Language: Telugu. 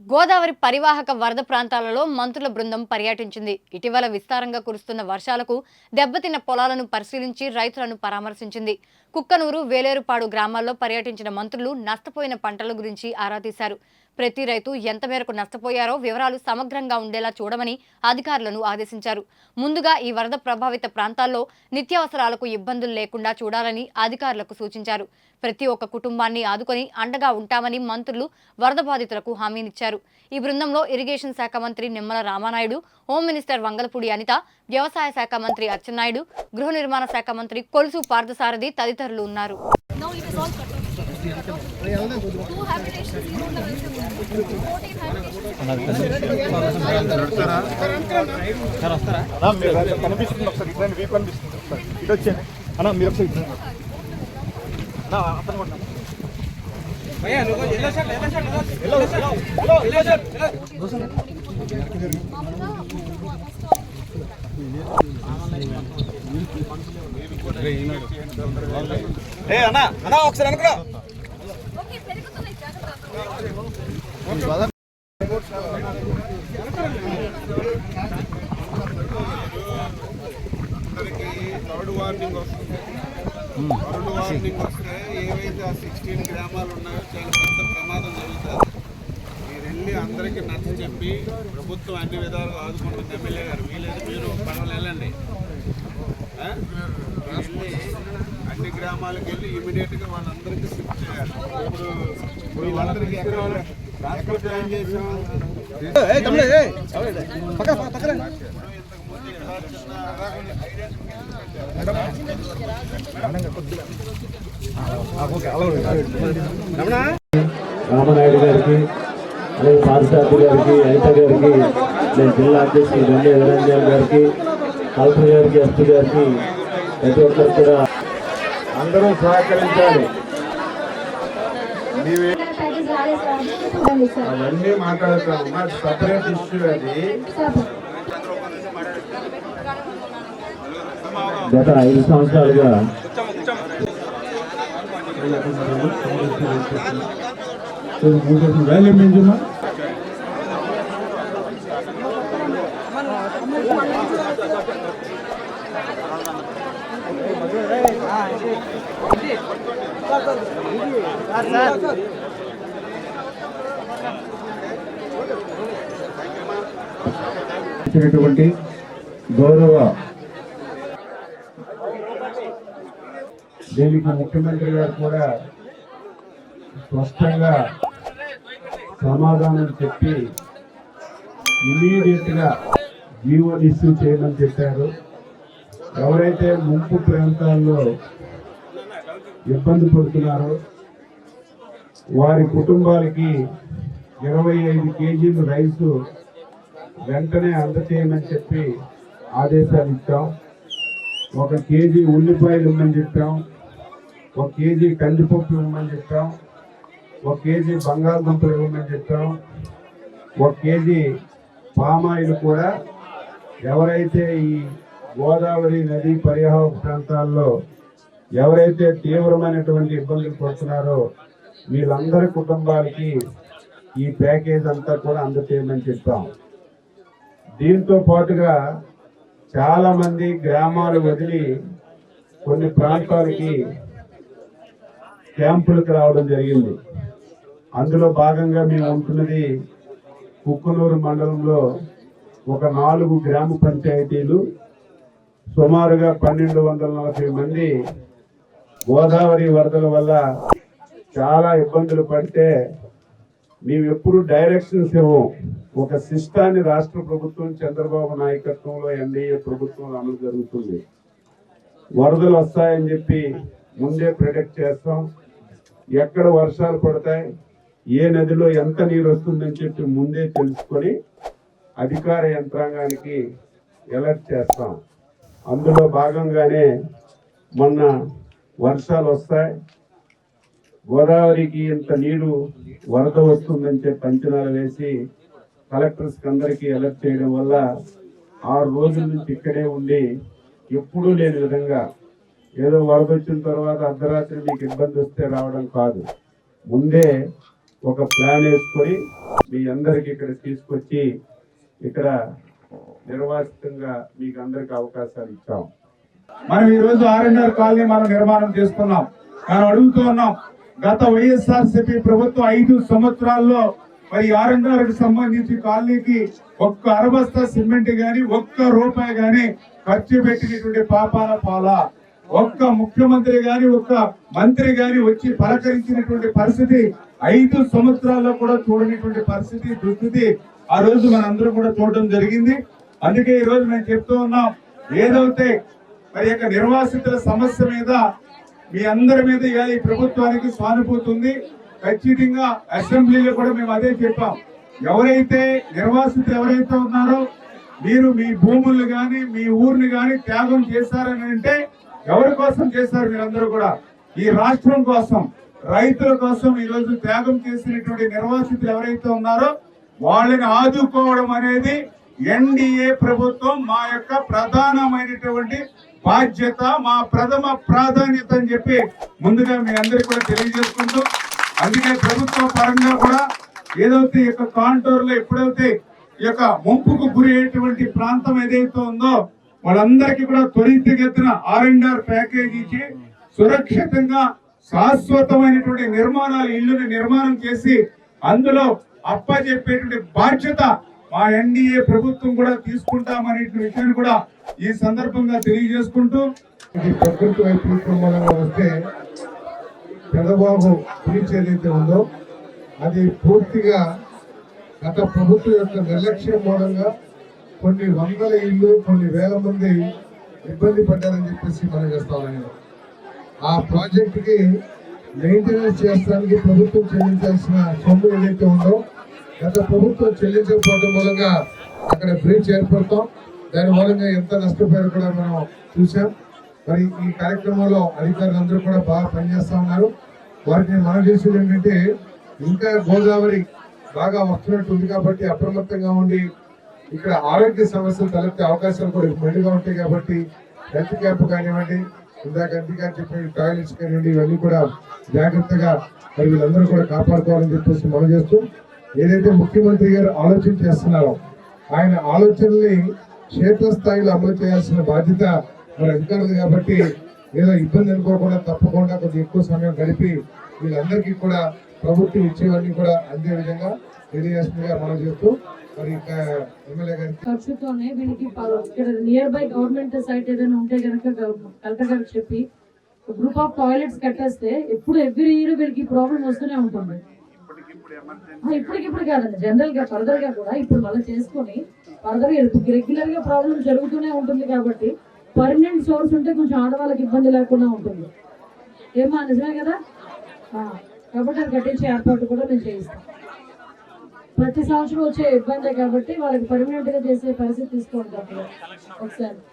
గోదావరి పరివాహక వరద ప్రాంతాలలో మంత్రుల బృందం పర్యటించింది. ఇటీవల విస్తారంగా కురుస్తున్న వర్షాలకు దెబ్బతిన్న పొలాలను పరిశీలించి రైతులను పరామర్శించింది. కుక్కనూరు వేలేరుపాడు గ్రామాల్లో పర్యటించిన మంత్రులు నష్టపోయిన పంటల గురించి ఆరా తీశారు. ప్రతి రైతు ఎంత మేరకు నష్టపోయారో వివరాలు సమగ్రంగా ఉండేలా చూడమని అధికారులను ఆదేశించారు. ముందుగా ఈ వరద ప్రభావిత ప్రాంతాల్లో నిత్యావసరాలకు ఇబ్బందులు లేకుండా చూడాలని అధికారులకు సూచించారు. ప్రతి ఒక్క కుటుంబాన్ని ఆదుకొని అండగా ఉంటామని మంత్రులు వరద బాధితులకు హామీనిచ్చారు. ఈ బృందంలో ఇరిగేషన్ శాఖ మంత్రి నిమ్మల రామానాయుడు హోం మినిస్టర్ వంగలపూడి అనిత వ్యవసాయ శాఖ మంత్రి అచ్చెన్నాయుడు గృహ నిర్మాణ శాఖ మంత్రి కొలుసు పార్థసారథి తదితరులు ఉన్నారు. Now మీరు కనిపిస్తుంది ఒకసారి ఇట్లా వీపు కనిపిస్తుంది ఒకసారి ఇటు వచ్చేయండి అన్న మీరు ఒకసారి ఇటు అన్నా అతను ఏ అన్న అన్న ఒకసారి అనుకున్నా అందరికీ థర్డ్ వార్నింగ్ వస్తుంది థర్డ్ వార్నింగ్ వస్తే ఏవైతే ఆ సిక్స్టీన్ గ్రామాలు ఉన్నాయో చాలా పెద్ద ప్రమాదం జరుగుతుంది మీరు వెళ్ళి అందరికీ నచ్చ చెప్పి ప్రభుత్వం అన్ని విధాలుగా ఆదుకుంటుంది ఎమ్మెల్యే గారు వీలేదు మీరు పనులు వెళ్ళండి వెళ్ళి అన్ని గ్రామాలకు వెళ్ళి ఇమీడియట్గా వాళ్ళందరికీ షిఫ్ట్ చేయాలి ఇప్పుడు వీళ్ళందరికీ ఎక్కడ రామనాయుడు గారికి అలాగే పారిశాస్త్రి గారికి అనిత గారికి నేను జిల్లా అధ్యక్షుడు గండి నిరంజన్ గారికి కలెక్టర్ గారికి ఎస్పీ గారికి ప్రతి ఒక్కరు కూడా అందరూ సహకరించాలి. అవన్నీ మాట్లాడతాం మా సపరేట్ ఇష్యూ అది గత ఐదు సంవత్సరాలుగా వాల్యూమ్ ఏంటమ్మా వచ్చినటువంటి గౌరవ దీనికి ముఖ్యమంత్రి గారు కూడా స్పష్టంగా సమాధానం చెప్పి ఇమీడియట్గా జీవో ఇష్యూ చేయమని చెప్పారు. ఎవరైతే ముంపు ప్రాంతాల్లో ఇబ్బంది పడుతున్నారో వారి కుటుంబాలకి ఇరవై ఐదు కేజీలు రైసు వెంటనే అందచేయమని చెప్పి ఆదేశాలు ఇచ్చాం. ఒక కేజీ ఉల్లిపాయలు ఇవ్వమని చెప్పాం. ఒక కేజీ కందిపప్పు ఇవ్వమని చెప్పాం. ఒక కేజీ బంగాళదుంపలు ఇవ్వమని చెప్పాం. ఒక కేజీ పామాయిల్ కూడా ఎవరైతే ఈ గోదావరి నది పరిహార ప్రాంతాల్లో ఎవరైతే తీవ్రమైనటువంటి ఇబ్బందులు పడుతున్నారో వీళ్ళందరి కుటుంబాలకి ఈ ప్యాకేజ్ అంతా కూడా అందచేయమని చెప్పాం. దీంతో పాటుగా చాలామంది గ్రామాలు వదిలి కొన్ని ప్రాంతాలకి క్యాంపులకు రావడం జరిగింది. అందులో భాగంగా మేము ఉంటున్నది కుక్కునూరు మండలంలో ఒక నాలుగు గ్రామ పంచాయతీలు సుమారుగా పన్నెండు వందల నలభై మంది గోదావరి వరదల వల్ల చాలా ఇబ్బందులు పడితే మేము ఎప్పుడు డైరెక్షన్స్ ఇవ్వం ఒక సిస్టాన్ని రాష్ట్ర ప్రభుత్వం చంద్రబాబు నాయకత్వంలో ఎన్డీఏ ప్రభుత్వం అమలు జరుగుతుంది. వరదలు వస్తాయని చెప్పి ముందే ప్రిడిక్ట్ చేస్తాం. ఎక్కడ వర్షాలు పడతాయి ఏ నదిలో ఎంత నీరు వస్తుందని చెప్పి ముందే తెలుసుకొని అధికార యంత్రాంగానికి ఎలర్ట్ చేస్తాం. అందులో భాగంగానే మొన్న వర్షాలు వస్తాయి. గోదావరికి ఇంత నీరు వరద వస్తుందని చెప్పి అంచనాలు వేసి కలెక్టర్స్ అందరికీ అలర్ట్ చేయడం వల్ల ఆరు రోజుల నుంచి ఇక్కడే ఉండి ఎప్పుడూ లేని విధంగా ఏదో వరద వచ్చిన తర్వాత అర్ధరాత్రి మీకు ఇబ్బంది వస్తే రావడం కాదు. ముందే ఒక ప్లాన్ వేసుకొని మీ అందరికి ఇక్కడ తీసుకొచ్చి ఇక్కడ నిర్వాసితంగా మీకు అందరికి అవకాశాలు ఇచ్చాం. మనం ఈ రోజు ఆర్ఎన్ఆర్ కాలనీ మనం నిర్మాణం చేస్తున్నాం. మనం అడుగుతూ ఉన్నాం. గత వైఎస్ఆర్ సిపి ప్రభుత్వం ఐదు సంవత్సరాల్లో మరి ఆర్ఎన్ఆర్ సంబంధించి కాలనీకి ఒక్క అరబస్తా సిమెంట్ గాని ఒక్క రూపాయి గాని ఖర్చు పెట్టినటువంటి పాపాల పాల. ఒక్క ముఖ్యమంత్రి గాని ఒక్క మంత్రి గాని వచ్చి పలకరించినటువంటి పరిస్థితి ఐదు సంవత్సరాల్లో కూడా చూడనటువంటి పరిస్థితి దుస్థితి ఆ రోజు మనందరం కూడా చూడడం జరిగింది. అందుకే ఈ రోజు మేము చెప్తూ ఉన్నాం ఏదైతే మరి యొక్క నిర్వాసితుల సమస్య మీద మీ అందరి మీద ఇవాళ ఈ ప్రభుత్వానికి సానుభూతి ఉంది ఖచ్చితంగా అసెంబ్లీలో కూడా మేము అదే చెప్పాం. ఎవరైతే నిర్వాసితులు ఎవరైతే ఉన్నారో మీరు మీ భూములు కానీ మీ ఊరిని కానీ త్యాగం చేశారని అంటే ఎవరి కోసం చేశారు మీరందరూ కూడా? ఈ రాష్ట్రం కోసం రైతుల కోసం ఈరోజు త్యాగం చేసినటువంటి నిర్వాసితులు ఎవరైతే ఉన్నారో వాళ్ళని ఆదుకోవడం అనేది ఎన్డీఏ ప్రభుత్వం మా యొక్క ప్రధానమైనటువంటి బాధ్యత మా ప్రథమ ప్రాధాన్యత అని చెప్పి ముందుగా మీ అందరికి కూడా తెలియజేసుకుంటూ అందుకే ప్రభుత్వ పరంగా కూడా ఏదైతే ఈ యొక్క కాంటూర్లో ఎప్పుడైతే ఈ యొక్క ముంపుకు గురి అయ్యేటువంటి ప్రాంతం ఏదైతే ఉందో వాళ్ళందరికీ కూడా త్వరితగతిన ఆర్ అండ్ ఆర్ ప్యాకేజ్ ఇచ్చి సురక్షితంగా శాశ్వతమైనటువంటి నిర్మాణాలు ఇల్లుని నిర్మాణం చేసి అందులో అప్పచెప్పేటువంటి బాధ్యత మా ఎన్డీఏ ప్రభుత్వం కూడా తీసుకుంటామనే విషయాన్ని కూడా ఈ సందర్భంగా తెలియజేసుకుంటూ ఇది ప్రకృతి వైపరీత్యం మూలంగా వస్తే చంద్రబాబు బ్రీచ్ ఏదైతే ఉందో అది పూర్తిగా గత ప్రభుత్వం యొక్క నిర్లక్ష్యం మూలంగా కొన్ని వందల ఇళ్ళు కొన్ని వేల మంది ఇబ్బంది పడ్డారని చెప్పేసి మనం చేస్తా ఆ ప్రాజెక్టుకి మెయింటెనెన్స్ చేయడానికి ప్రభుత్వం చెల్లించాల్సిన సొమ్ము ఏదైతే ఉందో గత ప్రభుత్వం చెల్లించకపోవడం మూలంగా అక్కడ బ్రిడ్జ్ ఏర్పడతాం. దాని మూలంగా ఎంత నష్టపోయారు కూడా మనం చూసాం మరి ఈ కార్యక్రమంలో అధికారులు అందరూ కూడా బాగా పనిచేస్తూ ఉన్నారు. వారికి మనం చేసేది ఏంటంటే ఇంకా గోదావరి బాగా వస్తున్నట్టు ఉంది కాబట్టి అప్రమత్తంగా ఉండి ఇక్కడ ఆరోగ్య సమస్యలు తలెత్తే అవకాశాలు కూడా మెండుగా ఉంటాయి కాబట్టి హెల్త్ క్యాంప్ కానివ్వండి ఇందాక అంతిగా చెప్పిన టాయిలెట్స్ కానివ్వండి ఇవన్నీ కూడా జాగ్రత్తగా మరి వీళ్ళందరూ కూడా కాపాడుకోవాలని చెప్పేసి మనం చేస్తూ ఏదైతే ముఖ్యమంత్రి గారు ఆలోచన చేస్తున్నారో ఆయన ఆలోచనల్ని క్షేత్రస్థాయిలో అమలు చేయాల్సిన బాధ్యత మరి అధికారులు కాబట్టి ఏదో ఇబ్బంది అనుకోకుండా తప్పకుండా కొంచెం ఎక్కువ సమయం గడిపి వీళ్ళందరికీ కూడా ప్రభుత్వం ఇచ్చేవన్నీ కూడా అందే విధంగా తెలియజేస్తుందిగా మనం చేస్తూ మరి ఇంకా ఎమ్మెల్యే గారికి ఖర్చుతోనే వీళ్ళకి ఇక్కడ నియర్ బై గవర్నమెంట్ సైట్ ఏదైనా ఉంటే కనుక కలెక్టర్ గారికి చెప్పి గ్రూప్ ఆఫ్ టాయిలెట్స్ కట్టేస్తే ఎప్పుడు ఎవ్రీ ఇయర్ వీళ్ళకి ప్రాబ్లం వస్తూనే ఉంటుంది. ఇప్పటికిప్పుడు కాదండి. జనరల్గా ఫర్దర్గా కూడా ఇప్పుడు మళ్ళీ చేసుకొని ఫర్దర్గా రెగ్యులర్గా ప్రాబ్లం జరుగుతూనే ఉంటుంది కాబట్టి పర్మనెంట్ సోర్స్ ఉంటే కొంచెం ఆడవాళ్ళకి ఇబ్బంది లేకుండా ఉంటుంది. ఏమా నిజమే కదా? కాబట్టి అది కట్టించే ఏర్పాటు కూడా నేను చేయిస్తాను ప్రతి సంవత్సరం వచ్చే ఇబ్బందే కాబట్టి వాళ్ళకి పర్మనెంట్గా చేసే పరిస్థితి తీసుకోండి ఒకసారి.